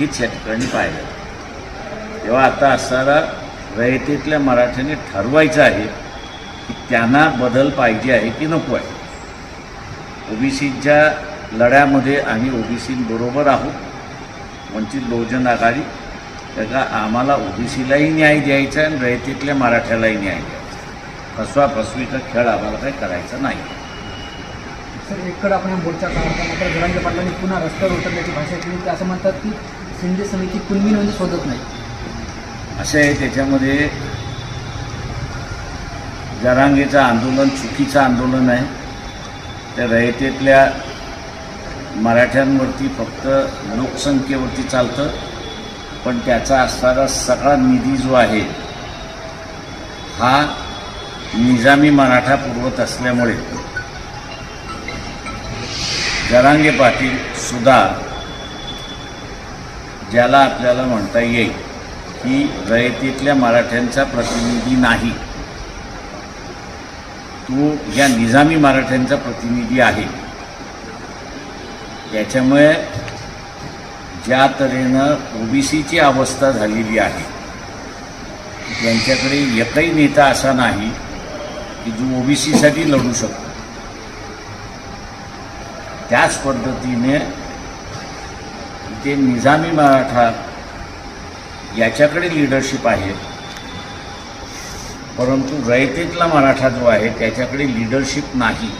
हीच या ठिकाणी पाहिलं. तेव्हा आता असणारा रयतेतल्या मराठ्यांनी ठरवायचं आहे की त्यांना बदल पाहिजे आहे की नको आहे. ओबीसीच्या लढ्यामध्ये आम्ही ओबीसीबरोबर आहोत. वंचित बहुजन आघाडी त्याचा आम्हाला ओबीसीलाही न्याय द्यायचा आणि रयतेतल्या मराठ्यालाही न्याय द्यायचा फसवा फसवीचा खेळ आम्हाला काही करायचा नाही. सर एककडे आपण मोर्चा काढता मात्र जरांगे पाटलांनी पुन्हा रस्त्यावर उतरल्याची भाषा केली. ते असं म्हणतात की शिंदे समिती कुणबी म्हणजे शोधत नाही. असं आहे त्याच्यामध्ये जरांगेचं आंदोलन चुकीचं आंदोलन आहे. त्या रयतेतल्या मराठ्यांवरती फक्त लोकसंख्येवरती चालतं पण त्याचा असणारा सगळा निधी जो आहे हा निजामी मराठा पुरवत असल्यामुळे जरांगे पाटील सुद्धा ज्याला आपल्याला म्हणता येईल की रयतीतल्या मराठ्यांचा प्रतिनिधी नाही. तो या निजामी मराठ्यांचा प्रतिनिधी आहे. त्याच्यामुळे ज्या तऱ्हेनं ओबीसीची अवस्था झालेली आहे त्यांच्याकडे एकही नेता असा नाही की जो ओबीसीसाठी लढू शकतो. त्याच पद्धतीने ते निजामी मराठा याच्याकडे लिडरशिप आहे. परंतु रयतेतला मराठा जो आहे त्याच्याकडे लिडरशिप नाही.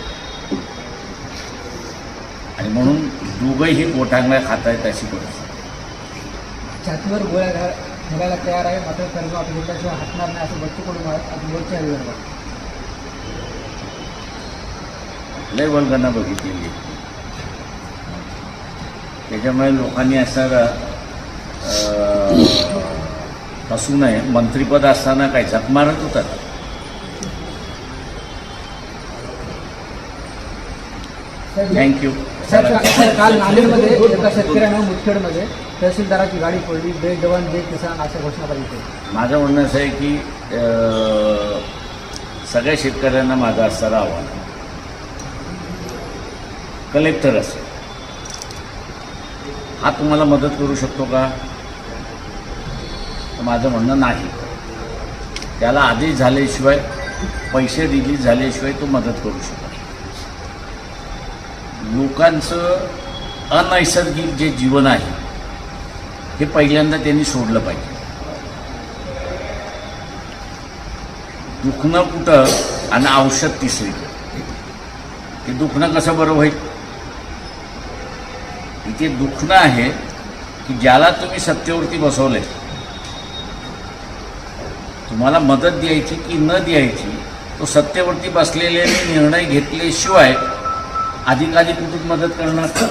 आणि म्हणून दोघंही गोटांगल्या खात आहेत अशी परिस्थिती. छातीवर गोळ्या घालायला तयार आहे मात्र कर्ज अपघाताशिवाय हटणार नाही असं बच्चू कडू म्हणत आज मोर्चा या विदर्भात लय वल्गना बघितलेली. त्याच्यामुळे लोकांनी असं अं, फसू नये. मंत्रिपद असताना काय झक मारत होतात. थँक्यू काल नांदेडमध्ये एका शेतकऱ्यानं मुदखेडमध्ये तहसीलदाराची गाडी फोडली. जय जवान जय किसान अशा घोषणाबाजी केली माझं म्हणणं असं आहे की सगळ्या शेतकऱ्यांना माझं असणारं आव्हान. कलेक्टर असेल हा तुम्हाला मदत करू शकतो का? तर माझं म्हणणं नाही. त्याला आदेश झाल्याशिवाय पैसे रिलीज झाल्याशिवाय तो मदत करू शकतो लोकांचं अनैसर्गिक जे जीवन आहे हे पहिल्यांदा त्यांनी सोडलं पाहिजे. दुखणं कुठं आणि औषध तिसरी. ते दुखणं कसं बरं होईल? इथे दुखणं आहे की ज्याला तुम्ही सत्तेवरती बसवले तुम्हाला मदत द्यायची की न द्यायची तो सत्तेवरती बसलेले निर्णय घेतल्याशिवाय अधिकाधिक कुठून मदत करणार?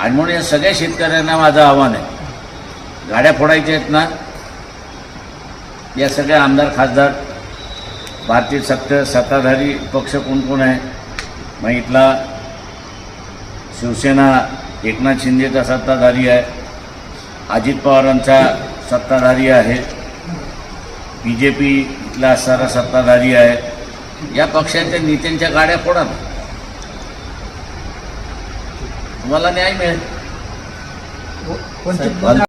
आणि म्हणून या सगळ्या शेतकऱ्यांना माझं आव्हान आहे. गाड्या फोडायच्या आहेत ना? या सगळ्या आमदार खासदार भारतीय सत्ता सत्ताधारी पक्ष कोण कोण आहे? मग इथला शिवसेना एकनाथ शिंदेचा सत्ताधारी आहे. अजित पवारांचा सत्ताधारी आहे. बी जे पी इथला असणारा सत्ताधारी आहे. या पक्षांच्या नेत्यांच्या गाड्या फोडा तुम्हाला न्याय मिळेल. हो, हो, हो.